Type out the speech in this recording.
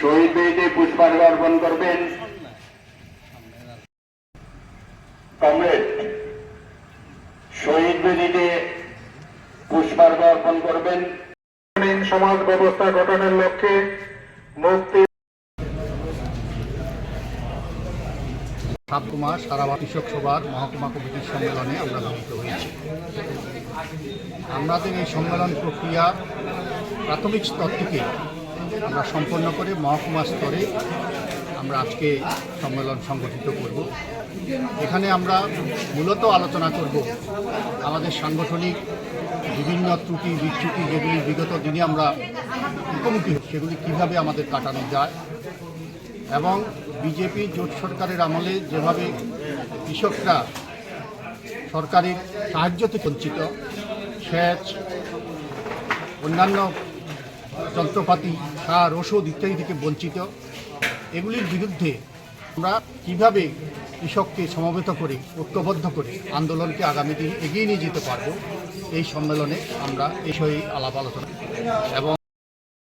শহীদ বেদিতে পুষ্পার্ঘ অর্পণ করবেন। কমরেড, শহীদ বেদিতে পুষ্পার্ঘ অর্পণ করবেন। সমাজ ব্যবস্থা গঠনের লক্ষ্যে মুক্তি সাতকুমার সারাবা কৃষক সভার মহকুমা কমিটির সম্মেলনে আমরা মিলিত হয়েছি। আমাদের এই সম্মেলন প্রক্রিয়া প্রাথমিক স্তর থেকে আমরা সম্পন্ন করে মহকুমা স্তরে আমরা আজকে সম্মেলন সংগঠিত করব। এখানে আমরা মূলত আলোচনা করব আমাদের সাংগঠনিক বিভিন্ন ত্রুটি, বিচ্যুতি যেগুলি বিগত দিনে আমরা মুখোমুখি সেগুলি কীভাবে আমাদের কাটানো যায় এবং বিজেপি, জোট সরকারের আমলে যেভাবে কৃষকরা সরকারের সাহায্য থেকে বঞ্চিত, সেচ, অন্যান্য যন্ত্রপাতি, সার, ওষুধ ইত্যাদি থেকে বঞ্চিত। এগুলির বিরুদ্ধে আমরা কীভাবে কৃষককে সমবেত করে, ঐক্যবদ্ধ করে আন্দোলনকে আগামী দিন এগিয়ে নিয়ে যেতে পারব, এই সম্মেলনে আমরা এই আলাপ আলোচনা এবং